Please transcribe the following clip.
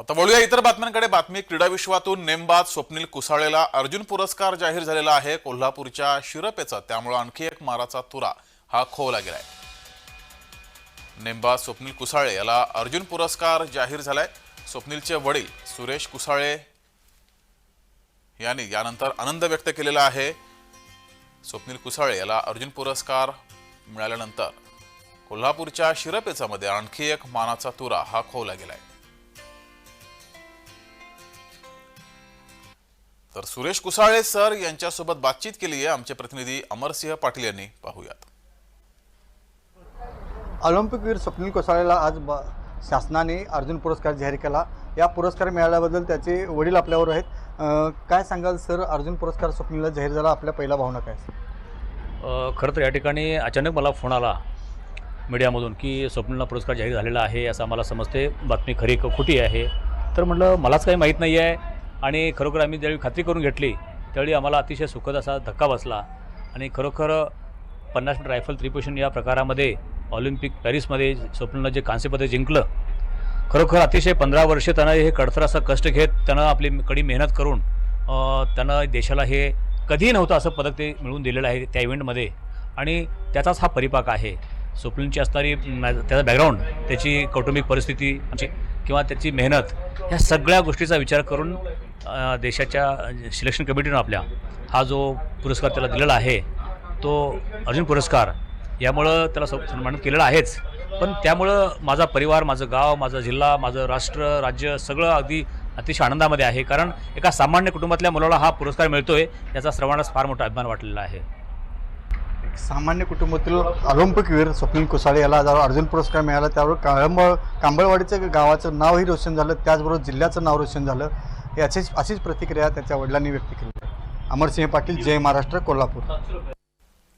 आता वळूया इतर बातम्यांकडे. बातमी क्रीडा विश्वातून नेमबाद स्वप्नील कुसाळेला अर्जुन पुरस्कार जाहीर झालेला आहे. कोल्हापूरच्या शिरपेचा त्यामुळे आणखी एक माराचा तुरा हा खोवला गेलाय. नेमबाद स्वप्नील कुसाळे याला अर्जुन पुरस्कार जाहीर झालाय. स्वप्नीलचे वडील सुरेश कुसाळे यांनी यानंतर आनंद व्यक्त केलेला आहे. स्वप्नील कुसाळे याला अर्जुन पुरस्कार मिळाल्यानंतर कोल्हापूरच्या शिरपेचामध्ये आणखी एक मानाचा तुरा हा खोवला गेलाय. तर सुरेश कुसाळे सर यांच्यासोबत बातचीत केली आहे आमचे प्रतिनिधी अमरसिंह पाटील यांनी. पाहूयात. ऑलिम्पिकवीर स्वप्नील कोसाळेला आज ब शासनाने अर्जुन पुरस्कार जाहीर केला. या पुरस्कार मिळाल्याबद्दल त्याचे वडील आपल्यावर आहेत. काय सांगाल सर? अर्जुन पुरस्कार स्वप्नीलला जाहीर झाला. आपल्या पहिला भावना काय? खरं तर या ठिकाणी अचानक मला फोन आला मीडियामधून की स्वप्नीलला पुरस्कार जाहीर झालेला आहे असं आम्हाला समजते. बातमी खरी खोटी आहे. तर म्हटलं मलाच काही माहीत नाही आहे. आणि खरोखर आम्ही ज्यावेळी खात्री करून घेतली त्यावेळी आम्हाला अतिशय सुखद असा धक्का बसला. आणि खरोखर पन्नास मीटर रायफल त्रिपोषण या प्रकारामध्ये ऑलिम्पिक पॅरिसमध्ये स्वप्ननं जे कांस्यपदक जिंकलं खरोखर अतिशय पंधरा वर्ष त्यानं हे कडसर असं कष्ट घेत त्यानं आपली कडी मेहनत करून त्यानं देशाला हे कधीही नव्हतं असं पदक ते मिळवून दिलेलं आहे त्या इव्हेंटमध्ये. आणि त्याचाच हा परिपाक आहे. स्वप्नची असणारी त्याचा बॅकग्राऊंड त्याची कौटुंबिक परिस्थिती म्हणजे किंवा त्याची मेहनत ह्या सगळ्या गोष्टीचा विचार करून देशाच्या सिलेक्शन कमिटीनं आपल्या हा जो पुरस्कार त्याला दिलेला आहे तो अर्जुन पुरस्कार यामुळं त्याला सन्मानित केलेला आहेच. पण त्यामुळं माझा परिवार माझं गाव माझा जिल्हा माझं राष्ट्र राज्य सगळं अगदी अतिशय आनंदामध्ये आहे. कारण एका सामान्य कुटुंबातल्या मुलाला हा पुरस्कार मिळतोय याचा सर्वांनाच फार मोठा अभिमान वाटलेला आहे. सामान्य कुटुंबातील ऑलिम्पिकवीर स्वप्नील कुसाळे याला ज्यावर अर्जुन पुरस्कार मिळाला त्यावर काळंबळ कांबळवाडीचं गावाचं नावही रोशन झालं त्याचबरोबर जिल्ह्याचं नाव रोशन झालं. याचीच अशीच प्रतिक्रिया त्याच्या वडिलांनी व्यक्त केली. आहे अमरसिंह पाटील जय महाराष्ट्र कोल्हापूर.